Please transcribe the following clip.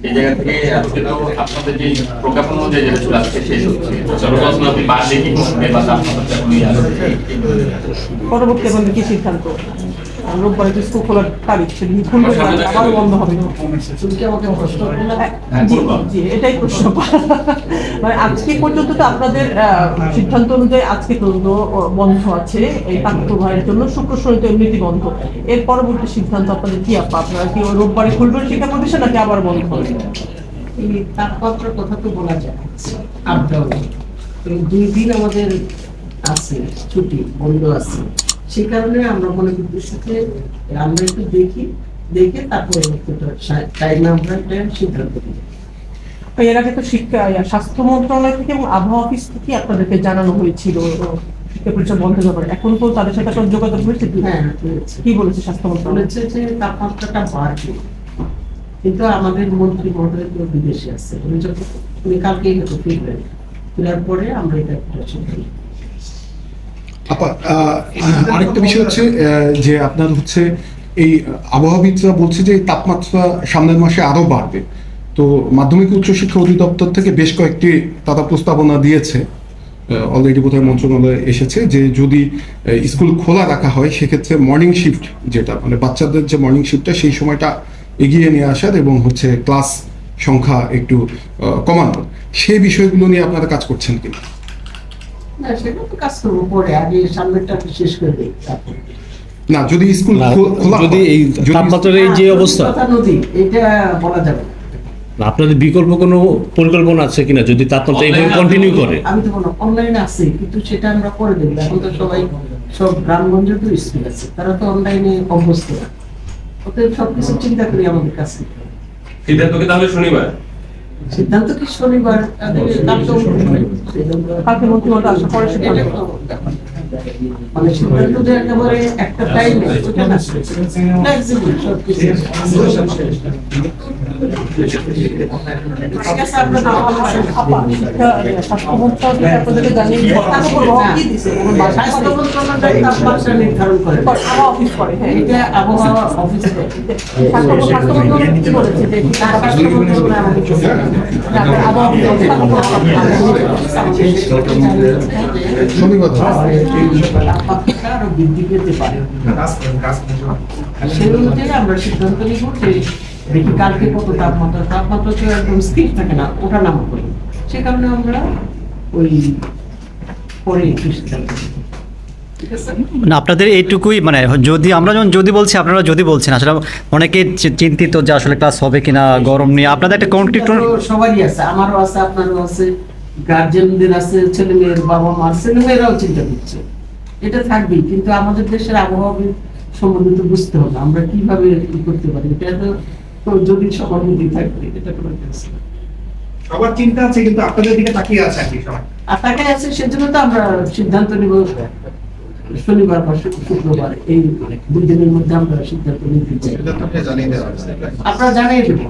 সেই জায়গা থেকে আজকে তো আপনাদের যে প্রজ্ঞাপন অনুযায়ী যেটা ছিল আজকে শেষ হচ্ছে। সর্বপ্রথম আপনি বা আপনাদের পরবর্তী এখন কি সিদ্ধান্ত? রোববার তো স্কুল খোলার তারিখ খুলবে না, আবারও বন্ধ হবে। করলে হ্যাঁ, জি, এটাই প্রশ্ন। মানে আজকে পর্যন্ত তো আপনাদের সিদ্ধান্ত অনুযায়ী আজকে পর্যন্ত বন্ধ আছে এই প্রবাহের জন্য। শুক্র শনি তো এমনিতেই বন্ধ। এর পরবর্তী সিদ্ধান্ত আপনাদের কি আপা আপনারা কি রোববারে খুলবেন শিক্ষা প্রতিষ্ঠান নাকি আবার বন্ধ হবে? এই তাপমাত্রার কথা তো বলা যায়। আপ ডাউন দুই দিন আমাদের আছে ছুটি বন্ধ আছে। সেই কারণে আমরা মনে করতেছি যে আমরা একটু দেখি দেখে তারপরে টাইমে আমরা সিদ্ধান্ত নিই এর আগে তো শিক্ষা স্বাস্থ্য মন্ত্রণালয় থেকে এবং আবহাওয়া অফিস থেকে আপনাদেরকে জানানো হয়েছিল শিক্ষা পরিচয় বন্ধ ব্যাপারে এখন তো তাদের সাথে আপনার যোগাযোগ হয়েছে কি? হ্যাঁ হয়েছে। বলেছে স্বাস্থ্য মন্ত্রণালয় বলেছে যে তাপমাত্রাটা বাড়বে কিন্তু আমাদের মন্ত্রী মহোদয় তো বিদেশে আছে উনি যখন উনি কালকেই হয়তো ফিরবেন ফেরার পরে আমরা এটা একটা। আরেকটা বিষয় হচ্ছে যে আপনার হচ্ছে এই আবহাওয়াবিদরা বলছে যে তাপমাত্রা সামনের মাসে আরও বাড়বে। তো মাধ্যমিক উচ্চ উচ্চশিক্ষা অধিদপ্তর থেকে বেশ কয়েকটি তারা প্রস্তাবনা দিয়েছে অলরেডি বোধহয় মন্ত্রণালয়ে এসেছে যে যদি স্কুল খোলা রাখা হয়, সেক্ষেত্রে মর্নিং শিফট যেটা মানে বাচ্চাদের যে মর্নিং শিফটটা সেই সময়টা এগিয়ে নিয়ে আসার এবং হচ্ছে ক্লাস সংখ্যা একটু কমানোর। সেই বিষয়গুলো নিয়ে আপনারা কাজ করছেন কিনা? না সেটা তো কাজ করব পরে আগে সামনেরটা শেষ করে দিই তারপরে। না যদি স্কুল খোলা যদি এই তাপমাত্রার এই যে অবস্থা। নদী এটা বলা যাবে আপনাদের বিকল্প কোনো পরিকল্পনা আছে কিনা যদি তাপমাত্রা এইভাবে কন্টিনিউ করে? আমি তো বলো অনলাইনে আছে কিন্তু সেটা আমরা করে দেখব এখন তো সবাই সব গ্রামগঞ্জে তো স্কুল আছে তারা তো অনলাইনে অভ্যস্ত। না অতএব সবকিছু চিন্তা করি আমাদের কাছে। সিদ্ধান্ত কি তাহলে শনিবার? সিদ্ধান্ত কি শনিবার? কালকে মন্ত্রিমণ্ডল আসার পরে সিদ্ধান্ত মানে সিদ্ধান্ত যে একেবারে একটা টাইম ফ্লেক্সিবল আরও বৃদ্ধি পেতে পারে সেই অনুযায়ী আমরা সিদ্ধান্ত নিব যে দেখি কালকে কত তাপমাত্রা তাপমাত্রা তো একদম স্থির থাকে না নামা করে। সে কারণে আমরা ওই পরে একটু সিদ্ধান্ত নিব। ঠিক আছে। না আপনাদের এইটুকুই মানে যদি আমরা যখন যদি বলছি আপনারা যদি বলছেন আসলে অনেকে চিন্তিত যে আসলে ক্লাস হবে কিনা গরম নিয়ে আপনাদের একটা কনক্রিট এটা সবারই আছে আমারও আছে আপনারও আছে গার্জেনদের আছে ছেলে মেয়ের বাবা মার ছেলে মেয়েরাও চিন্তা করছে। এটা থাকবেই কিন্তু আমাদের দেশের আবহাওয়া সম্বন্ধে তো বুঝতে হবে আমরা কীভাবে করতে পারি? এটা তো তো যদি সবার থাকবে এটা কোনো কেস সবার চিন্তা আছে কিন্তু আপনাদের দিকে তাকিয়ে আছে আর কি সবাই। আর তাকিয়ে আছে সেজন্য তো আমরা সিদ্ধান্ত নিব শনিবার বা শুক্রবার এই দুই দিনের মধ্যে আমরা সিদ্ধান্ত নিতে চাই। আপনারা জানিয়ে দেবো